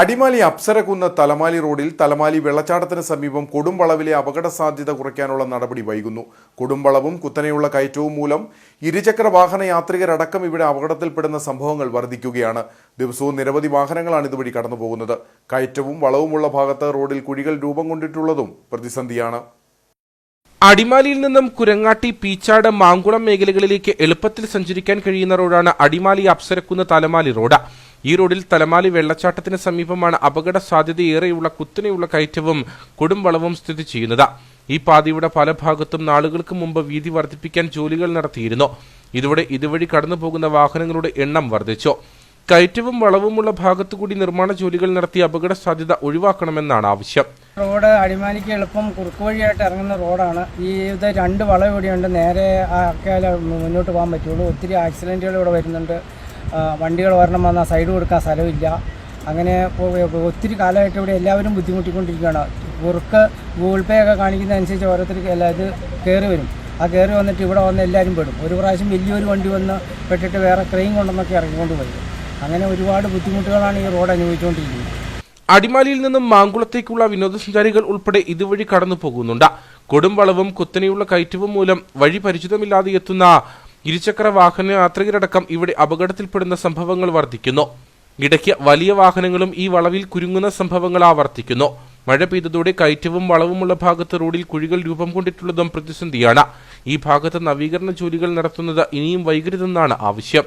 അടിമാലി അപ്സരകുന്ന് തലമാലി റോഡിൽ തലമാലി വെള്ളച്ചാട്ടത്തിന് സമീപം കൊടുംവളവിലെ അപകട സാധ്യത കുറയ്ക്കാനുള്ള നടപടി വൈകുന്നു. കൊടുംവളവും കുത്തനെയുള്ള കയറ്റവും മൂലം ഇരുചക്ര വാഹന യാത്രികരടക്കം ഇവിടെ അപകടത്തിൽപ്പെടുന്ന സംഭവങ്ങൾ വർദ്ധിക്കുകയാണ്. ദിവസവും നിരവധി വാഹനങ്ങളാണ് ഇതുവഴി കടന്നുപോകുന്നത്. കയറ്റവും വളവുമുള്ള ഭാഗത്ത് റോഡിൽ കുഴികൾ രൂപം കൊണ്ടിട്ടുള്ളതും പ്രതിസന്ധിയാണ്. അടിമാലിയിൽ നിന്നും കുരങ്ങാട്ടി പീച്ചാട് മാങ്കുളം മേഖലകളിലേക്ക് എളുപ്പത്തിൽ സഞ്ചരിക്കാൻ കഴിയുന്ന റോഡാണ് അടിമാലി അപ്സരക്കുന്ന് തലമാലി റോഡ്. ഈ റോഡിൽ തലമാലി വെള്ളച്ചാട്ടത്തിന് സമീപമാണ് അപകട സാധ്യതയേറെയുള്ള കുത്തനെയുള്ള കയറ്റവും കൊടുംവളവും സ്ഥിതി ചെയ്യുന്നത്. ഈ പാതയുടെ പല ഭാഗത്തും നാളുകൾക്ക് മുമ്പ് വീതി വർദ്ധിപ്പിക്കാൻ ജോലികൾ നടത്തിയിരുന്നു. ഇതോടെ ഇതുവഴി കടന്നു പോകുന്ന വാഹനങ്ങളുടെ എണ്ണം വർദ്ധിച്ചു. കയറ്റവും വളവുമുള്ള ഭാഗത്തുകൂടി നിർമ്മാണ ജോലികൾ നടത്തി അപകട സാധ്യത ഒഴിവാക്കണമെന്നാണ് ആവശ്യം. റോഡ് അടിമാലിക്ക് എളുപ്പം കുറുക്ക് വഴിയായിട്ട് ഇറങ്ങുന്ന റോഡാണ്. ഈ ഇത് രണ്ട് വളവ് ഇവിടെയുണ്ട്. നേരെ ആക്കിയാലേ മുന്നോട്ട് പോകാൻ പറ്റുള്ളൂ. ഒത്തിരി ആക്സിഡന്റുകൾ ഇവിടെ വരുന്നുണ്ട്. വണ്ടികൾ വരണം വന്നാൽ സൈഡ് കൊടുക്കാൻ സ്ഥലമില്ല. അങ്ങനെ ഒത്തിരി കാലമായിട്ട് ഇവിടെ എല്ലാവരും ബുദ്ധിമുട്ടിക്കൊണ്ടിരിക്കുകയാണ്. കുറുക്ക് ഗൂഗിൾ പേ ഒക്കെ കാണിക്കുന്ന അനുസരിച്ച് ഓരോരുത്തർക്ക് എല്ലാ ഇത് കയറി വരും. ആ കയറി വന്നിട്ട് ഇവിടെ വന്ന് എല്ലാവരും പെടും. ഒരു പ്രാവശ്യം വലിയൊരു വണ്ടി വന്ന് പെട്ടിട്ട് വേറെ ക്രെയിൻ കൊണ്ടെന്നൊക്കെ ഇറങ്ങിക്കൊണ്ട് വരും അങ്ങനെ ഒരുപാട് ബുദ്ധിമുട്ടുകളാണ് ഈ റോഡ് അനുഭവിച്ചുകൊണ്ടിരിക്കുന്നത്. അടിമാലിയിൽ നിന്നും മാങ്കുളത്തേക്കുള്ള വിനോദസഞ്ചാരികൾ ഉൾപ്പെടെ ഇതുവഴി കടന്നു പോകുന്നുണ്ട് കൊടുംവളവും കുത്തനെയുള്ള കയറ്റവും മൂലം വഴി പരിചിതമില്ലാതെ എത്തുന്ന ഇരുചക്ര വാഹന യാത്രികരടക്കം ഇവിടെ അപകടത്തിൽപ്പെടുന്ന സംഭവങ്ങൾ വർദ്ധിക്കുന്നു. ഇടയ്ക്ക് വലിയ വാഹനങ്ങളും ഈ വളവിൽ കുരുങ്ങുന്ന സംഭവങ്ങൾ ആവർത്തിക്കുന്നു. മഴ പെയ്തതോടെ കയറ്റവും വളവുമുള്ള ഭാഗത്ത് റോഡിൽ കുഴികൾ രൂപം കൊണ്ടിട്ടുള്ളതും പ്രതിസന്ധിയാണ്. ഈ ഭാഗത്ത് നവീകരണ ജോലികൾ നടത്തുന്നത് ഇനിയും വൈകരുതെന്നാണ് ആവശ്യം.